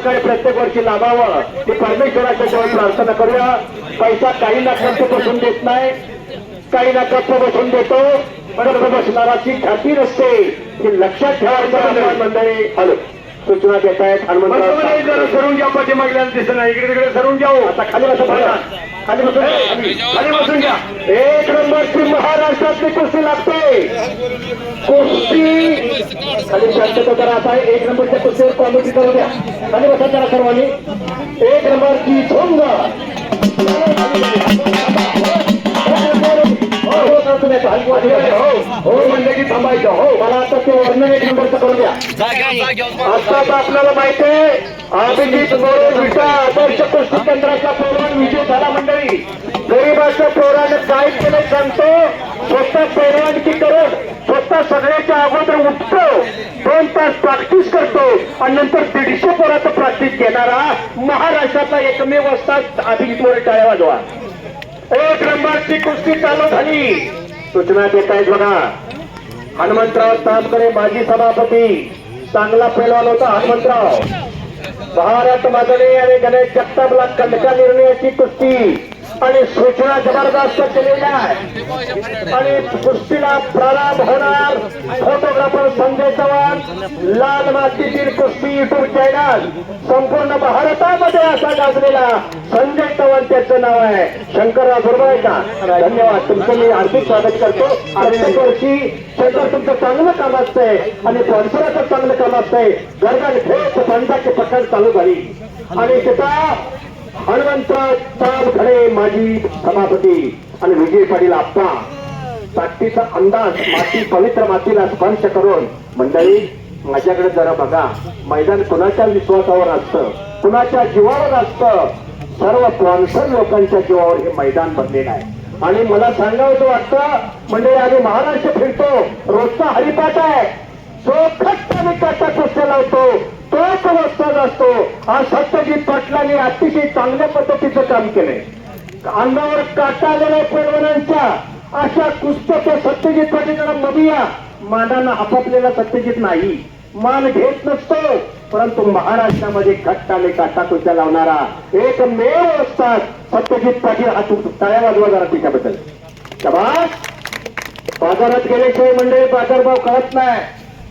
सहकार्य प्रत्येक वर्षी लाभावं. ती परमेश्वराच्या जवळ प्रार्थना करूया. पैसा काही ना खर्च बसून देत नाही. काही ना गप्प बसून देतो. गप्प बसणाराची ख्याती नसते. ती लक्षात ठेवायचं मंडळी. हॅलो सूचना देत आहेत हनुमंतराव जरा सरून घ्या पाठीमागल्या दिसत नाही. इकडे तिकडे सरून घ्या हो. आता खाली बसा. बघा. खाली बसून खाली. बसून घ्या. एक नंबरची महाराष्ट्रातली कुस्ती लागते. कुस्ती. खाली शांतता जरा आता एक नंबरच्या कुस्तीवर कॉमेडी करू द्या. खाली बसा जरा सर्वांनी. एक नंबरची झोंग हो हो हो हो की थांबायचं हो मला आता ते वर्णन एक नंबरचं करू द्या आता आपल्याला माहिती आहे अभिजित मोरे विटा आदर्श कुस्ती केंद्राचा प्रोग्राम विजय झाला मंडळी गरीबाच्या पोरानं काय केलं सांगतो स्वतः पैरवानगी करून स्वतः सगळ्याच्या अगोदर उठतो दोन तास प्रॅक्टिस करतो आणि नंतर दीडशे पोराचं प्रॅक्टिस घेणारा महाराष्ट्रातला एकमेव असतात अभिजित मोरे टाळ्या वाजवा एक नंबरची कुस्ती चालू झाली. सूचना देत आहेत बघा. हनुमंतराव तापकडे माजी सभापती. चांगला पैलवान होता हनुमंतराव. भारत मादळे आणि गणेश जगतापला कंडका निर्णयाची कुस्ती. आणि सूचना जबरदस्त केलेल्या आहे आणि कुस्तीला प्रारंभ होणार फोटोग्राफर संजय चव्हाण. लाल मातीतील कुस्ती युट्यूब चॅनल संपूर्ण भारतामध्ये असा गाजलेला संजय चव्हाण त्याचं नाव आहे. शंकरराव बरोबर आहे का धन्यवाद. तुमचं मी हार्दिक स्वागत करतो. प्रत्येक वर्षी शंकर तुमचं चांगलं काम असतंय आणि स्पॉन्सराचं चांगलं काम असतंय. गरगण खेळ पंचाची पकड चालू झाली. आणि तिथं हनुमंतराव तामखडे माजी सभापती आणि विजय पाटील आप्पा. ताकदीचा अंदाज माती पवित्र मातीला स्पर्श करून मंडळी माझ्याकडे जरा बघा. मैदान कुणाच्या विश्वासावर असतं? कुणाच्या जीवावर असतं? सर्व स्पॉन्सर लोकांच्या जीवावर हे मैदान बनलेलं आहे. आणि मला सांगावं वाटतं म्हणजे आम्ही महाराष्ट्र फिरतो. रोजचा हरिपाठ आहे. जो खट्ट आणि कुस्त्या लावतो तोच वस्ताद असतो हा सत्यजित पाटलांनी अतिशय चांगल्या पद्धतीचं काम केलंय. अंगावर काटा आलेल्या पैलवानांच्या अशा कुस्त्याच्या सत्यजित पाटील मबिया मानानं आपापलेला सत्यजित नाही. मान घेत नसतो. परंतु महाराष्ट्रामध्ये घट्ट काटा कुस्त्या लावणारा एकमेव असतात सत्यजित पाटील हा तू टाळ्या वाजवा जरा तिच्याबद्दल. बाजारात गेल्याशिवाय मंडळी बाजारभाव कळत नाही.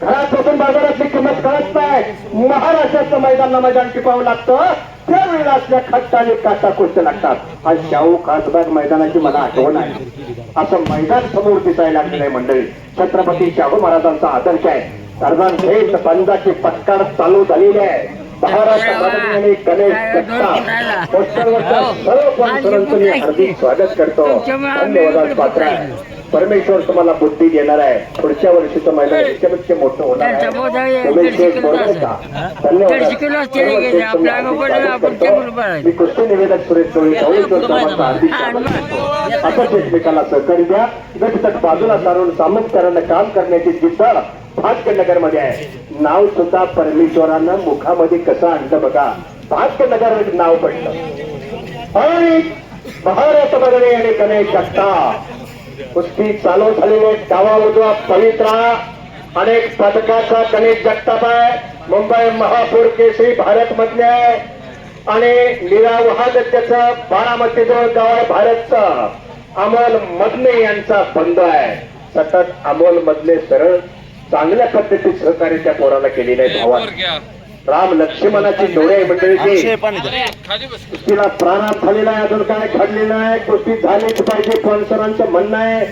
घरात बसून बाजारातली किंमत कळत नाही. महाराष्ट्राचं मैदान मैदान टिपावं लागतं. त्यावेळेला असल्या खट्ट आणि काटा कुस्त्या लागतात. आज शाहू खासबाग मैदानाची मला आठवण आहे. असं मैदान समोर दिसायला लागलेलं आहे मंडळी. छत्रपती शाहू महाराजांचा आदर्श आहे. सरदार थेट पंजाची पटकार चालू झालेली आहे. महाराष्ट्र आणि गणेश पोस्टरवरच्या सर्व स्पॉन्सरांचं मी हार्दिक स्वागत करतो. धन्यवाद पात्र. परमेश्वर तुम्हाला बुद्धी देणार आहे. पुढच्या वर्षीचं मैदान याच्यापेक्षा मोठं होणार आहे? धन्यवाद. मी कुस्ती निवेदक सुरेश. असंच एकमेकाला सहकार्य द्या. गटतट बाजूला सारून सामुख्यानं काम करण्याची जिद्द भाग्यनगरमध्ये आहे. नाव सुद्धा परमेश्वरानं मुखामध्ये कसं आणलं बघा. भाग्यनगर नाव पडलं. आणि बगडे आणि गणेश जगताप कुस्ती चालू झालेले डावा उजवा पवित्रा. अनेक पदकाचा गणेश जगताप आहे. मुंबई महापौर केसरी भारत मधले आहे. आणि नीरा त्याचं बारामती जवळ गाव आहे भारतचं. अमोल मदने यांचा बंद आहे. सतत अमोल मदने सरळ चांगल्या पद्धतीत सहकार्य त्या पोराला केलेले आहे भावा राम लक्ष्मणाची डोळे आहे मंडळीची. कुस्तीला प्रारंभ झालेला आहे अजून काय घडलेलं आहे कुस्ती झालीच पाहिजे स्पॉन्सरांचं म्हणणं आहे.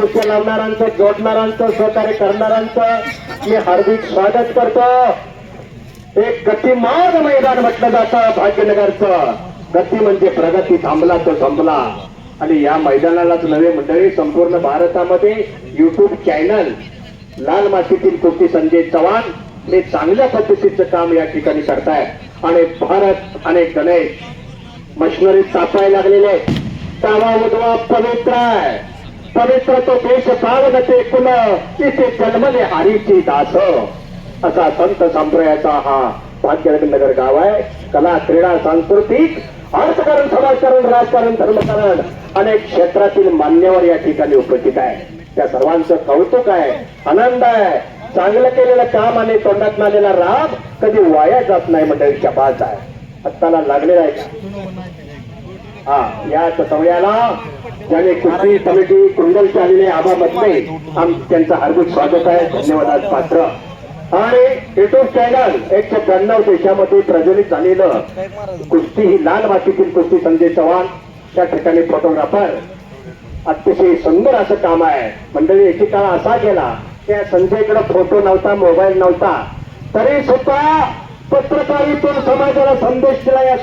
कुस्ती लावणाऱ्यांचं जोडणाऱ्यांचं सहकार्य करणाऱ्यांचं. मी हार्दिक स्वागत करतो. एक गतिमान मैदान म्हटलं जातं भाग्यनगरचं. गती म्हणजे प्रगती थांबला तो संपला आणि या मैदानालाच नवे मंडळी संपूर्ण भारतामध्ये युट्यूब चॅनल लाल मातीतील कुस्ती संजय चव्हाण. हे चांगल्या पद्धतीचं काम या ठिकाणी करतायत आणि भारत आणि गणेश मशिनरी तापायला लागलेले आहेत. डावा पवित्र आहे. पवित्र तो देश पावन ते कुल. इथे जन्मले हरीची दास. असा संत संप्रदायाचा हा भाग्यनगर गाव आहे. कला क्रीडा सांस्कृतिक अर्थकारण समाजकारण राजकारण धर्मकारण अनेक क्षेत्रातील मान्यवर या ठिकाणी उपस्थित आहे त्या सर्वांचं कौतुक आहे आनंद आहे. चांगलं केलेलं काम आणि तोंडात आलेला राग कधी वाया जात नाही म्हणजे मंडळी शबाज आहे. आत्ताला लागलेला आहे का? हा या समयाला ज्याने कुस्ती कमिटी कुंडलचे आलेले आबा मतले आम त्यांचं हार्दिक स्वागत आहे. धन्यवाद पात्र. आणि युट्यूब चॅनल एकशे ब्याण्णव देशामध्ये प्रज्वलित झालेलं कुस्ती ही लाल मातीतील कुस्ती संजय चव्हाण. त्या ठिकाणी फोटोग्राफर. अतिशय सुंदर असं काम आहे. मंडळी एके काळ असा गेला त्या संजयकडे फोटो नव्हता मोबाईल नव्हता. तरी सुद्धा पत्रकारितून समाजाला संदेश दिला या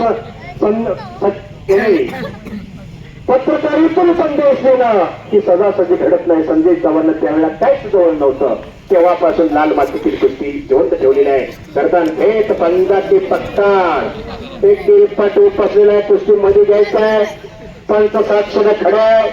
पत्रकारितून संदेश देणं की सजासजी घडत नाही. संजय चव्हाण त्यावेळेला काहीच जवळ नव्हतं. तेव्हापासून लाल मातीतील गोष्टी जिवंत ठेवलेली आहे. गर्दन थेट पंजाबी पत्कार एक दिलपट उपसलेला आहे कुस्तीमध्ये घ्यायचा आहे. पंच साक्षर खडं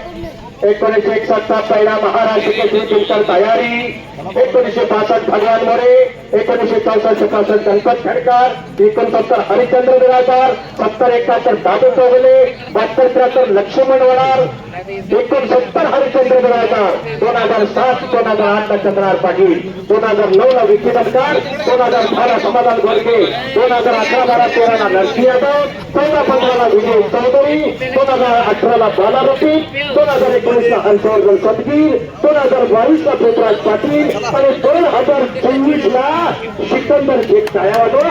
एकोणीशे एकसष्टचा पहिला महाराष्ट्र केसरी जिंकल तयारी. एकोणीसशे पासष्ट भगवान मोरे. एकोणीसशे चौसष्ट पासष्ट गणपत खडकर. एकोणसत्तर हरिचंद्र बिराजदार. सत्तर एकाहत्तर दादू चौगले. बहात्तर त्र्याहत्तर लक्ष्मण वडार. एकोणसत्तर हरिचंद्र बिराजदार दोन हजार सात दोन हजार आठ ला चंद्रार पाटील. दोन हजार नऊ ला विकी बटकार दोन हजार बारा समाधान गोरके दोन हजार अकरा बारा तेरा ला नरसिंह यादव. चौदा पंधरा ला विजय चौधरी. दोन हजार अठरा ला बाला रफीक दोन हजार एकोणीस ला हर्षवर्धन सदगीर दोन हजार बावीस ला पृथ्वीराज पाटील. आणि दोन हजार चोवीस ला सिकंदर शेख छायावादो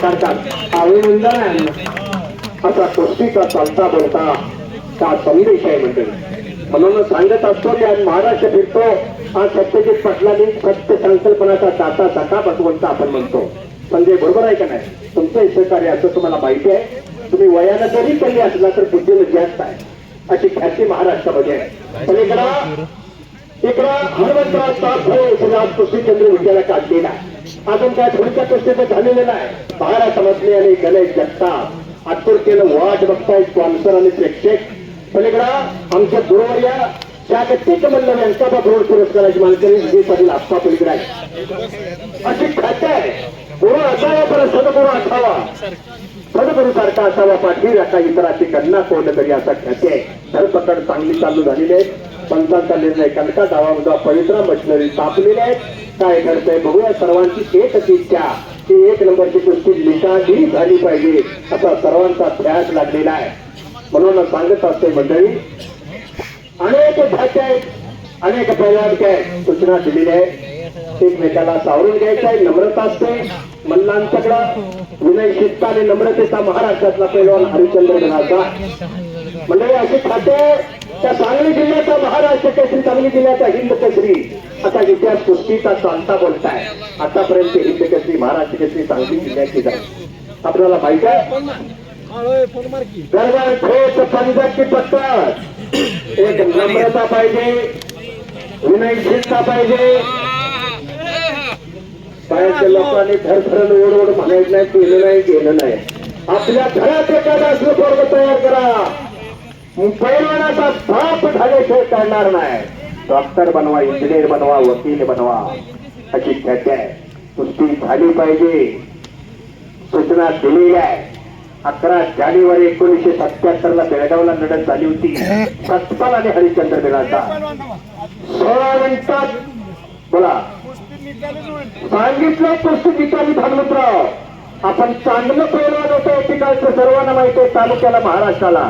सरकार अभिनंदन. असा कुस्तीचा चालता बोलता. का संदेश आहे मंडळी म्हणून सांगत असतो की आज महाराष्ट्र फिरतो हा सत्यजित पाटलांनी सत्य संकल्पनाचा दाता सका भगवंत आपण म्हणतो. संजय बरोबर आहे का नाही? तुमचं हे सहकार्य असं तुम्हाला माहिती आहे. तुम्ही वयानं जरी कमी असला तर बुद्धीनं जास्त आहे. अशी ख्याती महाराष्ट्रामध्ये आहे. पण इकडं हनुमंतराव ताप आज विद्यालय काढलेला आहे. अजून काय थोडक्या कुस्तीचं झालेलं नाही. महाराष्ट्रामधले आणि गणेश जगताप. आतुरतेनं वाट बघताय स्पॉन्सर आणि प्रेक्षक. पलीकडं आमच्या गुरुवर्या जागतिक मल्ल व्यंकाबा रोड पुरस्काराची मालकरी विजय पाटील आप्पा पलीकडे आहे अशी खाते आहे. गुरु असावा परत सदगुरु असावा. सदगुरु सारखा असावा पाठीर असा इतराची गणना कोण तरी असा ख्याती आहे. धरपकड चांगली चालू झालेली आहे. पंचांचा निर्णय कनका डावामुदा पवित्र मशिनरी तापलेल्या आहेत. काय घडतंय बघूया. सर्वांची एकच इच्छा की एक नंबरची कुस्ती निकाली झाली पाहिजे असा सर्वांचा ध्यास लागलेला आहे. म्हणून सांगत असते मंडळी अनेक भाषा आहेत अनेक प्रयोग आहेत. सूचना दिलेल्या आहेत. एकमेकाला सावरून घ्यायचं आहे नम्रता असते. मल्लांच्याकडं विनय शिस्त आणि नम्रतेचा महाराष्ट्रातला पैलवान हरिचंद्र गणाचा मंडळी अशी खाते त्या सांगली जिल्ह्याचा महाराष्ट्र केसरी सांगली जिल्ह्याचा हिंद केसरी. असा इतिहास कुस्तीचा सांगता बोलताय आतापर्यंत हिंद केसरी महाराष्ट्र केसरी सांगली जिल्ह्याची जाईल आपल्याला माहीत आहे पंजाबची पत्तर एक नम्रता पाहिजे विनय शिस्ता पाहिजे. बाहेरच्या लोकांनी थरथरण ओढ ओढ म्हणायचं नाही केलं नाही गेलं नाही. आपल्या घरात एखादा असलं पोरग तयार करा. पैलवानाचा बाप झाल्याशिवाय करणार नाही. डॉक्टर बनवा इंजिनियर बनवा वकील बनवा. अशी ख्याती आहे कुस्ती झाली पाहिजे. सूचना दिलेल्या आहे अकरा जानेवारी एकोणीसशे सत्याहत्तर ला बेळगावला लढत झाली होती. सत्पाल आणि हरिश्चंद्र बिराचा सोळा मिनिटात बोला. सांगितलं पुस्तक निकाली भागवतराव आपण चांगलं पैलवान होतो एकेकाळचं सर्वांना माहिती आहे तालुक्याला महाराष्ट्राला.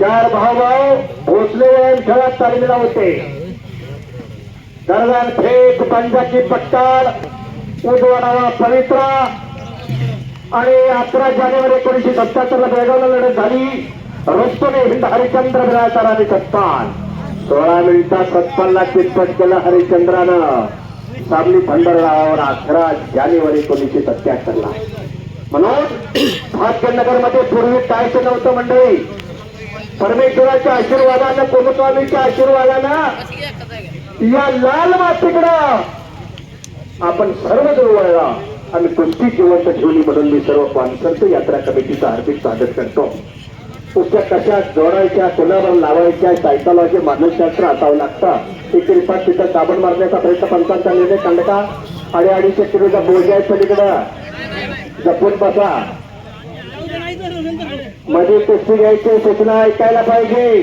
चार भाऊ भाऊ भोसले वयान खेळात तालमीला होते. दरम्यान थेट पंजाची पट्टाळ उजवाडावा पवित्रा आणि अकरा जानेवारी एकोणीशे सत्त्याहत्तर ला बेळगावला लढत झाली. रस्तोने हिंद हरिचंद्र बिराजदार आणि सत्पाल सोळा मिनिटात सत्पालला चितपट केलं हरिचंद्रानं सामनी भंडारगावावर अकरा जानेवारी एकोणीशे सत्त्याहत्तर ला म्हणून भाग्यनगरमध्ये पूर्वी कायच नव्हतं मंडळी. परमेश्वराच्या आशीर्वादानं कोमस्वामीच्या आशीर्वादानं या लाल मातीकडं आपण सर्व जण वळला. आणि कुस्ती जीवाच्या ठेवली म्हणून मी सर्व कॉन्सर्ट यात्रा कमिटीचं हार्दिक स्वागत करतो. कुस्त्या कशा जोडायच्या कोणावर लावायच्या सायकॉलॉजी मानसशास्त्र असावं लागतं एक रिपाट तिथं साबण मारण्याचा प्रयत्न पंचांचा निर्णय कांडका अडी अडीचशे किलोचा बोज आहे पलीकडं. जपून बसा. मध्ये कुस्ती घ्यायची सूचना ऐकायला पाहिजे.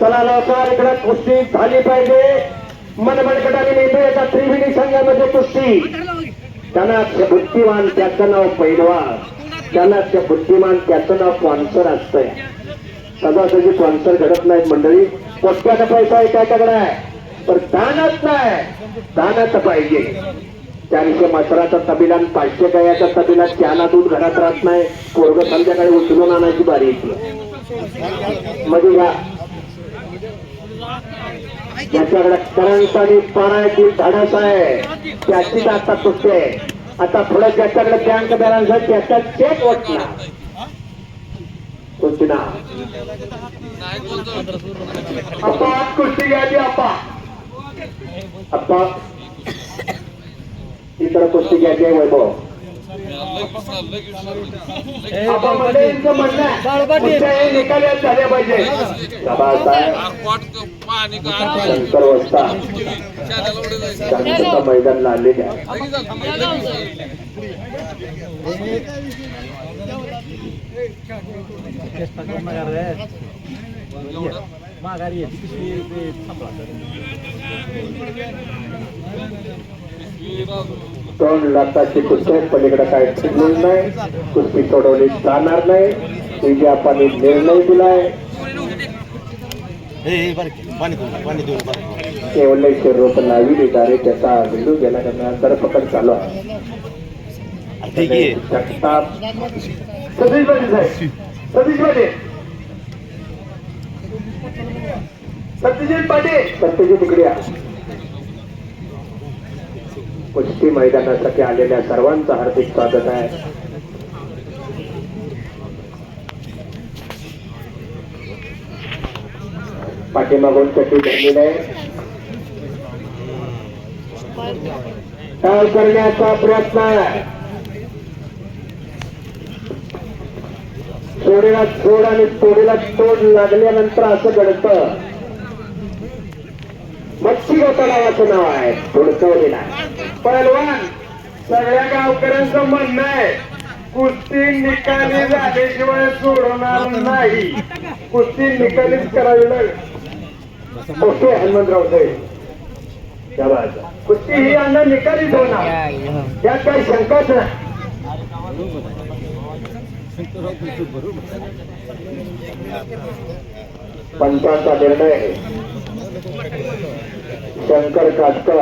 चला लवकर इकडं कुस्ती झाली पाहिजे. मनमडकट आणि मेंदू याचा त्रिवेणी संघामध्ये कुस्ती. त्यांना बुद्धिमान त्याचं नाव पैलवा त्याला त्या बुद्धिमान त्याचं नाव स्पॉन्सर असतंय. सदासजी स्पॉन्सर घडत नाहीत मंडळी. पोटक्याचा पैसा आहे एकाच्याकडे आहे. पण दानच नाही. दानच पाहिजे. चारशे मसराचा तबिला आणि पाचशे गयाचा तबिला त्याला दूध घरात राहत नाही. पोरग संध्याकाळी उचलून आणायची बारी येते म्हणजे या ज्याच्याकडे करंट आणि पारायची धाडस आहे. त्याचीच आता कुस्ती आहे. आता थोडं ज्याच्याकडे बँक बॅलन्स आहे त्याचा चेक वाटणार. कुस्तीना अप्पा कुस्ती घ्यायची आपा आपा इतर कुस्ती घ्यायची आहे वैभव. मैदान लागलेले माघारी आहे, कुस्त्या थांबला दोन लाखाची कुस्ती पलीकडे काय फिरलेलं नाही. कुस्ती सोडवली जाणार नाही. विजयापाने निर्णय दिलाय. केवळ रोप लावी रे त्याचा बिंदू गेला करणार धरपकड चालू आहे. जगताप. सतीश पाटील साहेब. सतीश पाटील सत्यजित पाटील. सत्यजी तिकडे आहे. कुस्ती मैदानासाठी आलेल्या सर्वांचं हार्दिक स्वागत आहे. पाठीमागून चटी धरलेली आहे? काय करण्याचा प्रयत्न आहे. चोरीला चोड आणि तोडीला तोड लागल्यानंतर असं घडतं. मच्छी गोता नाव आहे. हुडकवलेला पहलवान सगळ्या गावकऱ्यांचं म्हणणं आहे कुस्ती निकाली झाल्याशिवाय सोडवणार नाही. कुस्ती निकालीच करावी लागेल. ओके हनुमंतराव साहेब. कुस्ती ही अन्न निकालीच होणार. त्यात काही शंकाच नाही. पंचांचा निर्णय शंकर काटकर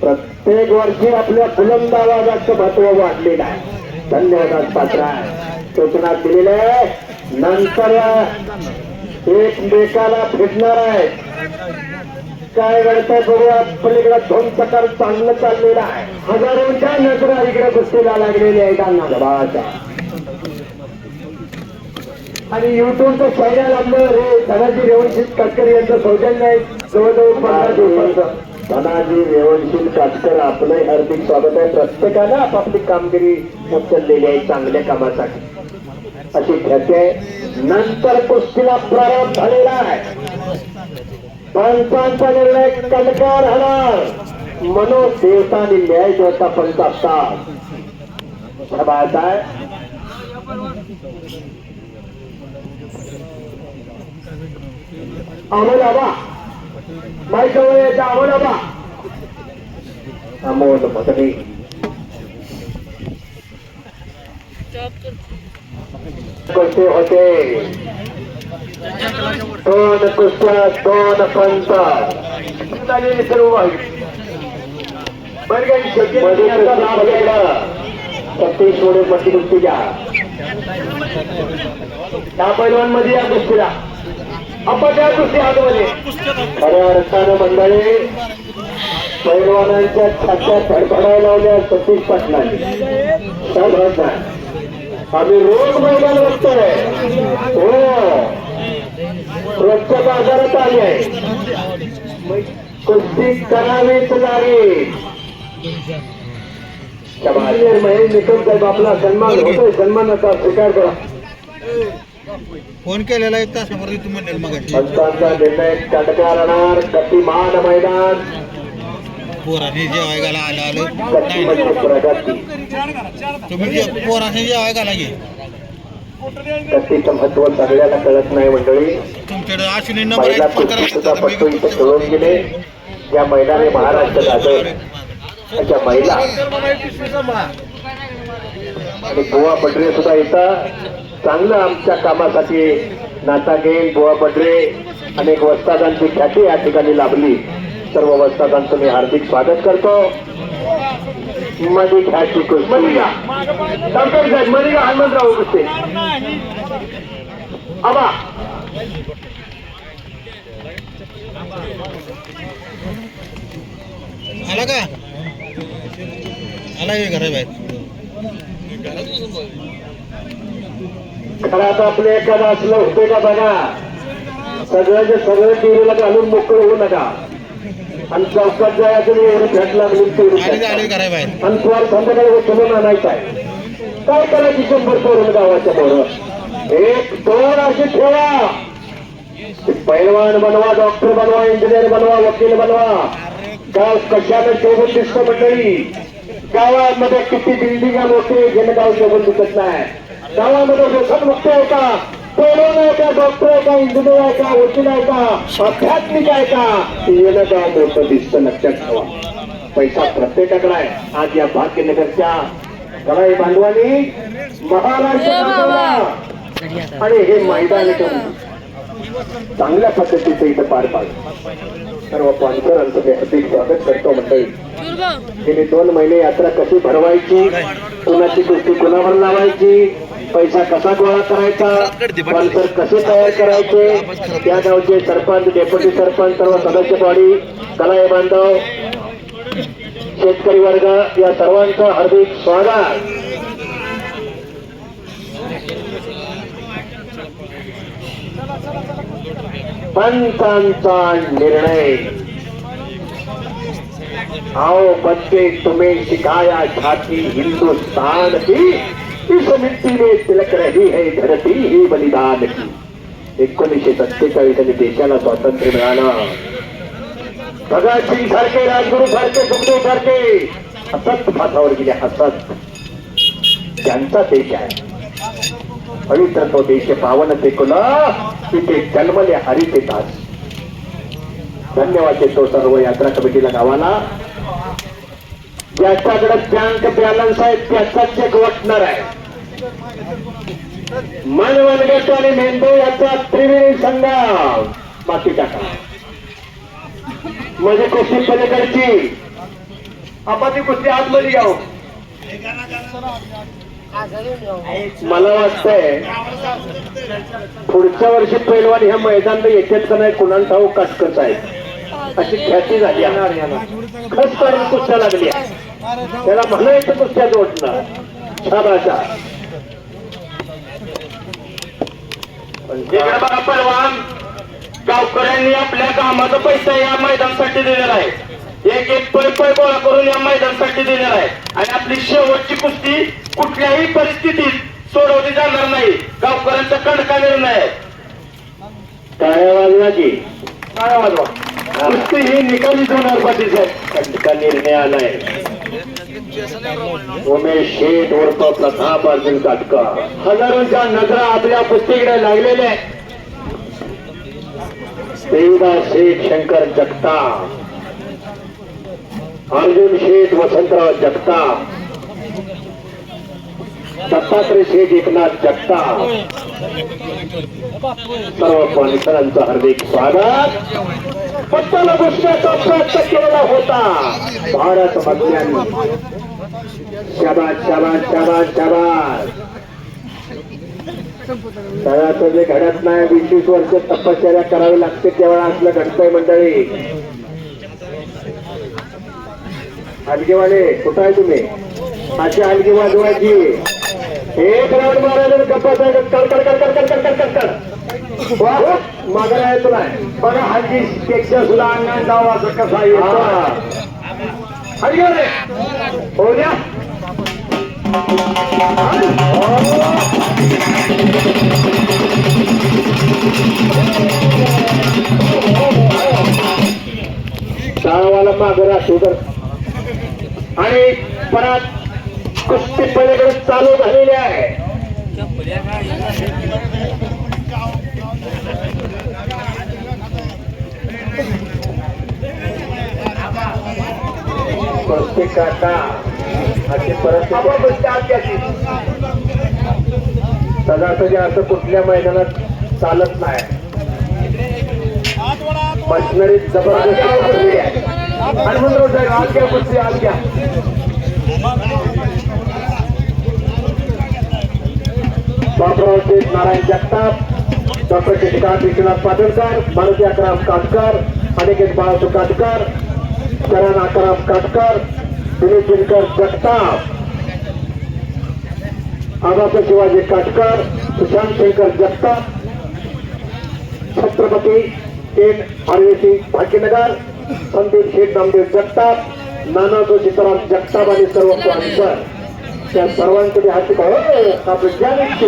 प्रत्येक वर्षी आपल्या बुलंद आवाजाचं महत्त्व वाढलेलं आहे. धन्यवाद पात्रा. सूचना दिलेल्या आहे. नंतर एकमेकाला भेटणार आहे. काय घडतंय बघूया. पलीकडे दोन प्रकार चांगलं चाललेलं आहे. हजारोच्या नजरा इकडे कुस्तीला लागलेली आहे त्यांना भावाच्या आणि युट्यूबचं चॅनल आपलं रे धनाजी रेवणशील काटकर यांचं सौजन्य आहे. जवळजवळ पंधरा दिवसांचं. धनाजी रेवणशील काटकर आपलंही हार्दिक स्वागत आहे. प्रत्येकानं आपापली कामगिरी उचललेली आहे चांगल्या कामासाठी. अशी ख्याती आहे नंतर कुस्तीला प्रारंभ झालेला आहे. पंचांचा निर्णय कणकार होणार. मनोज देवतानी न्याय देवता पंच असतात आहे अमोल बाबा. माईक जवळ यायचा अमोल आबा अमोल मदनी. कसे होते? दोन कुस्त्या दोन पंच झालेली सर्व बरं काही मध्ये लाभ घ्यायला. सतीश मोडे मती कुस्ती घ्या. त्या पैलवानमध्ये या कुस्तीला. आपण त्या कुस्ती आतमध्ये खऱ्या अर्थानं मंडळी पैलवानांच्या छात्या लावल्या सतीश पाटलांनी. आम्ही रोज मैदान बघतोय. हो. रोजच्या बाजारात आहे. कुस्ती करावीच लागेल महेश निकम साहेब आपला सन्मान होतोय. सन्मानाचा स्वीकार करा. फोन केलेला एक तासापूर्वी तू म्हणेल मग पंचांचा निर्णय कटका राहणार गतिमान मैदान. पोराने जेवाय गाला आलं तुम्ही पोराने जेवाय गाला घे महत्त्व सगळ्याला कळत नाही मंडळी. तुमच्याकडे अश्विनी नंबर गेले. या महिलाने महाराष्ट्र अशा महिला. आणि बुवा पटरे सुद्धा इथं. चांगलं आमच्या कामासाठी नाता घेईल बुवा पटरे अनेक वस्तादांची ख्याती या ठिकाणी लाभली. सर्व वस्तादांचं मी हार्दिक स्वागत करतो. मधी ख्याती मलिका. डॉक्टर साहेब मलिका हनुमंतराव कुस्ते आबा. आला का? आला हे घरा बाहेर घरात आपले एखादं असलं होते का बघा. सगळं जे सगळं टीव्हीला घालून मोकळं होऊ नका. आणि चौकात जायचं एवढी फॅट लागली आणि तुम्हाला संध्याकाळी उचलून आणायचं आहे. काय करायची शंभर करून गावाच्या बरोबर एक दोन असे ठेवा. पैलवान बनवा डॉक्टर बनवा इंजिनियर बनवा वकील बनवा. गाव कशाला शोभून दिसतं मंडळी? गावामध्ये किती बिल्डिंग मोठे गेलं गाव शोभून दिसत नाही. गावामध्ये व्यसन मुक्त आहे का? पैलवान आहे का? डॉक्टर आहे का? इंजिनियर आहे का? वकील आहे का? आध्यात्मिक आहे का? येणं गाव मोठं दिसतं लक्षात ठेवा. पैसा प्रत्येकाकडे आहे. आज या भाग्यनगरच्या गणाई बांधवांनी महाराष्ट्र. आणि हे मैदान चांगल्या पद्धतीचं इथं पार पाडलं. सर्व पानकरांचं मी हार्दिक स्वागत करतो मंडळी. गेली दोन महिने यात्रा कशी भरवायची? कुणाची कुस्ती कुणावर लावायची? पैसा कसा गोळा करायचा? कसे तयार करायचे? त्या गावचे सरपंच डेप्युटी सरपंच सर्व सदस्यवाडी कलाय बांधव शेतकरी वर्ग या सर्वांचं हार्दिक स्वागत. पंचांचा निर्णय. आओ बच्चे तुम्हें सिखाया झांकी हिंदुस्तान की? इस मिट्टी में तिलक रही है, धरती ही बलिदान की। एकोणीसशे सत्तेचाळीस आणि देशाला स्वातंत्र्य मिळालं भगतसिंग सारखे राजगुरू सारखे सुखदेव सारखे हसत फासावर गेले हसत त्यांचा देश आहे पवित्र तो देश पावन टेकला तिथे जन्मले हरिते दास। धन्यवाद देतो सर्व यात्रा कमिटीला गावाला ज्याच्याकडे बँक बॅलन्स आहे त्याचा चेक वाटणार आहे मन वनगट आणि मेंदू याचा त्रिवेणी संगम बाकी टाका म्हणजे कुस्ती पलीकडची. आपण ती कुस्ती आतमध्ये जाऊ मला वाटतंय पुढच्या वर्षी पैलवान ह्या मैदान येतात का नाही कुणाला ठाऊ कटकच आहे अशी ख्याती झाली आहे. खस काढून कुस्त्या लागली त्याला म्हणायचं कुस्त्या जोडणं शाबाशा इकडे बघा पैलवान गावकऱ्यांनी आपल्या कामाचा पैसा या मैदानासाठी दिलेला आहे. एक एक पै पै गोळा करून या मैदानासाठी दिलेला आहे. आणि आपली शेवटची कुस्ती कुठल्याही परिस्थितीत सोडवली जाणार नाही. गावकऱ्यांचा कडका निर्णय आहे. टाळ्या वाजवा की? टाळ्या वाजवा. कुस्ती ही निकाली होणार पाटील साहेब कडका निर्णय आलाय. उमेश शेठ उर्फ प्रताप अर्जुन काटका हजारोंच्या नजरा आपल्या कुस्तीकडे लागलेल्या आहेत. देवदास शेठ शंकर जगताप. अर्जुन शेठ वसंतराव जगताप. दत्तात्रय शेठ एकनाथ जगताप. सर्व परिसरांचं हार्दिक स्वागत. पत्ताला बसण्याचा प्रयत्न केलेला होता. भारत मधल्यांनी शाबास शाबास शाबास शाबास. तळाचं जे घडत नाही वीस वीस वर्ष तपश्चर्या करावी लागते तेव्हा असलं घडतंय मंडळी. हलगेवाले कुठं आहे तुम्ही? माझी हलगी वाजवायची. एक राऊंड मारायला गप्पा कर कर कर कर कर कर कर कर कर मागा यायचं नाही बघा हलगी पेक्षा सुद्धा अंगण जावं असं कसा येतो हलगेवाले हो द्या शाळावाला मागं राहतो तर आणि परत कुस्ती पलीकडे चालू झालेली आहे. कुस्ती काका अशी परिस्थिती सजासजी असं कुठल्या मैदानात चालत नाही. मशनरी जबरदस्त थांबलेली आहे. हनुमंतराव साहेब आज घ्या कुस्ती आज घ्या. बापराव शेठ नारायण जगताप डॉक्टर शशिकांत विश्वनाथ पाटणकर मारुती अकराम काटकर अनिकेत बाळासू काटकर करण अकराम काटकर दिलीप दिनकर जगताप आबासा शिवाजी काटकर सुशांत शंकर जगताप छत्रपती शेठ आर्वेसी भाग्यनगर संदीप शेठ नामदेव जगताप नानाजो सीताराम जगताप आणि सर्व सर. त्या सर्वांकडे हाती हो. हा वैज्ञानिक